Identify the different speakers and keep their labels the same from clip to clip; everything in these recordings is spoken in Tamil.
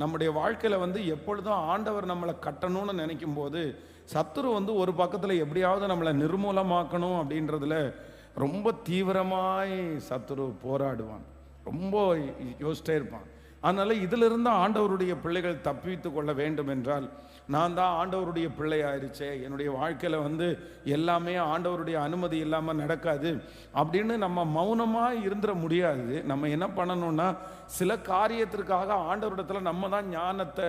Speaker 1: நம்முடைய வாழ்க்கையில் வந்து எப்பொழுதும் ஆண்டவர் நம்மளை கட்டணும்னு நினைக்கும் போது சத்துரு வந்து ஒரு பக்கத்தில் எப்படியாவது நம்மளை நிர்மூலமாக்கணும் அப்படின்றதுல ரொம்ப தீவிரமாய் சத்துரு போராடுவான். ரொம்ப யோசிச்சிட்டே இருப்பான். அதனால் இதிலிருந்து ஆண்டவருடைய பிள்ளைகள் தப்பித்து கொள்ள வேண்டும் என்றால் நான் தான் ஆண்டவருடைய பிள்ளை ஆயிடுச்சே என்னுடைய வாழ்க்கையில் வந்து எல்லாமே ஆண்டவருடைய அனுமதி இல்லாமல் நடக்காது. அப்படின்னு நம்ம மௌனமாக இருந்துட முடியாது. நம்ம என்ன பண்ணணும்னா சில காரியத்திற்காக ஆண்டவரிடத்தில் நம்ம தான் ஞானத்தை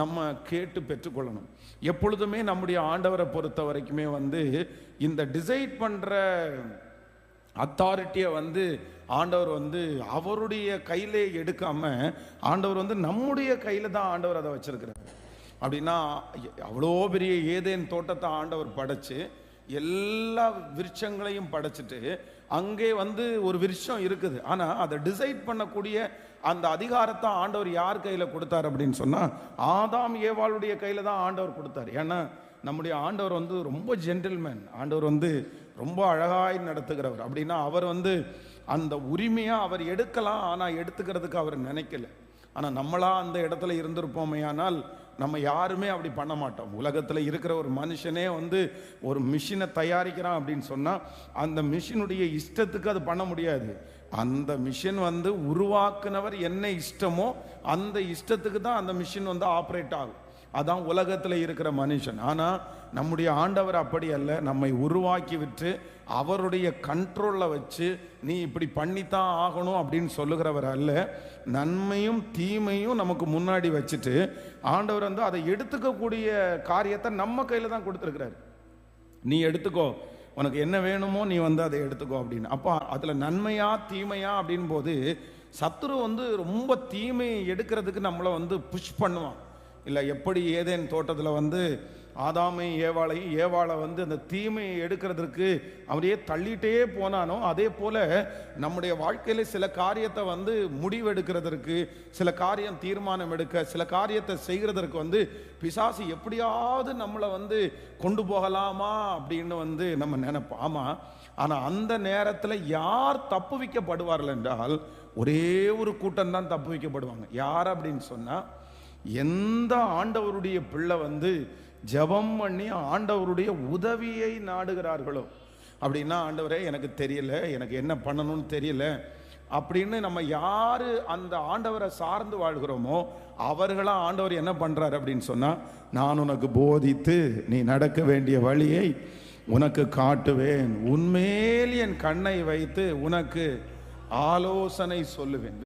Speaker 1: நம்ம கேட்டு பெற்றுக்கொள்ளணும். எப்பொழுதுமே நம்முடைய ஆண்டவரை பொறுத்த வரைக்குமே வந்து இந்த டிசைட் பண்ணுற அத்தாரிட்டியை வந்து ஆண்டவர் வந்து அவருடைய கையிலே எடுக்காம ஆண்டவர் வந்து நம்முடைய கையில் தான் ஆண்டவர் அதை வச்சிருக்கிறார். அப்படின்னா அவ்வளோ பெரிய ஏதேன் தோட்டத்தை ஆண்டவர் படைச்சு எல்லா விருட்சங்களையும் படைச்சிட்டு அங்கே வந்து ஒரு விருட்சம் இருக்குது. ஆனால் அதை டிசைட் பண்ணக்கூடிய அந்த அதிகாரத்தை ஆண்டவர் யார் கையில் கொடுத்தார் அப்படின்னு சொன்னால் ஆதாம் ஏவாளுடைய கையில் தான் ஆண்டவர் கொடுத்தார். ஏன்னா நம்முடைய ஆண்டவர் வந்து ரொம்ப ஜென்டில்மேன் ஆண்டவர் வந்து ரொம்ப அழகாய் நடத்துகிறவர். அப்படின்னா அவர் வந்து அந்த உரிமையாக அவர் எடுக்கலாம் ஆனால் எடுத்துக்கிறதுக்கு அவர் நினைக்கல. ஆனால் நம்மளாக அந்த இடத்துல இருந்திருப்போமே ஆனால் நம்ம யாருமே அப்படி பண்ண மாட்டோம். உலகத்தில் இருக்கிற ஒரு மனுஷனே வந்து ஒரு மிஷினை தயாரிக்கிறான் அப்படின்னு சொன்னால் அந்த மிஷினுடைய இஷ்டத்துக்கு அது பண்ண முடியாது. அந்த மிஷின் வந்து உருவாக்குனவர் என்ன இஷ்டமோ அந்த இஷ்டத்துக்கு தான் அந்த மிஷின் வந்து ஆப்ரேட் ஆகும். அதான் உலகத்தில் இருக்கிற மனுஷன். ஆனால் நம்முடைய ஆண்டவர் அப்படி அல்ல. நம்மை உருவாக்கி விட்டு அவருடைய கண்ட்ரோலில் வச்சு நீ இப்படி பண்ணித்தான் ஆகணும் அப்படின்னு சொல்லுகிறவர் அல்ல. நன்மையும் தீமையும் நமக்கு முன்னாடி வச்சுட்டு ஆண்டவர் வந்து அதை எடுத்துக்கக்கூடிய காரியத்தை நம்ம கையில் தான் கொடுத்துருக்கிறார். நீ எடுத்துக்கோ. உனக்கு என்ன வேணுமோ நீ வந்து அதை எடுத்துக்கோ அப்படின்னு. அப்போ அதில் நன்மையா தீமையா அப்படின் போது சத்துரு வந்து ரொம்ப தீமையை எடுக்கிறதுக்கு நம்மளை வந்து புஷ் பண்ணுவான். இல்லை எப்படி ஏதேன் தோட்டத்தில் வந்து ஆதாமை ஏவாளையும் ஏவாளை வந்து அந்த தீமையை எடுக்கிறதுக்கு அப்படியே தள்ளிட்டே போனானோ அதே போல் நம்முடைய வாழ்க்கையில் சில காரியத்தை வந்து முடிவெடுக்கிறதற்கு சில காரியம் தீர்மானம் எடுக்க சில காரியத்தை செய்கிறதற்கு வந்து பிசாசு எப்படியாவது நம்மளை வந்து கொண்டு போகலாமா அப்படின்னு வந்து நம்ம நினைப்போம். ஆமாம் ஆனால் அந்த நேரத்தில் யார் தப்பு வைக்கப்படுவார்கள் என்றால் ஒரே ஒரு கூட்டம் தான் தப்பு வைக்கப்படுவாங்க. யார் அப்படின்னு சொன்னால் எந்த ஆண்டவருடைய பிள்ளை வந்து ஜெபம் பண்ணி ஆண்டவருடைய உதவியை நாடுகிறார்களோ? அப்படின்னா ஆண்டவரே எனக்கு தெரியல எனக்கு என்ன பண்ணணும்னு தெரியல அப்படின்னு நம்ம யார் அந்த ஆண்டவரை சார்ந்து வாழ்கிறோமோ அவர்களாக ஆண்டவர் என்ன பண்ணுறாரு அப்படின்னு சொன்னால் நான் உனக்கு போதித்து நீ நடக்க வேண்டிய வழியை உனக்கு காட்டுவேன். உன்மேல் என் கண்ணை வைத்து உனக்கு ஆலோசனை சொல்லுவேன்.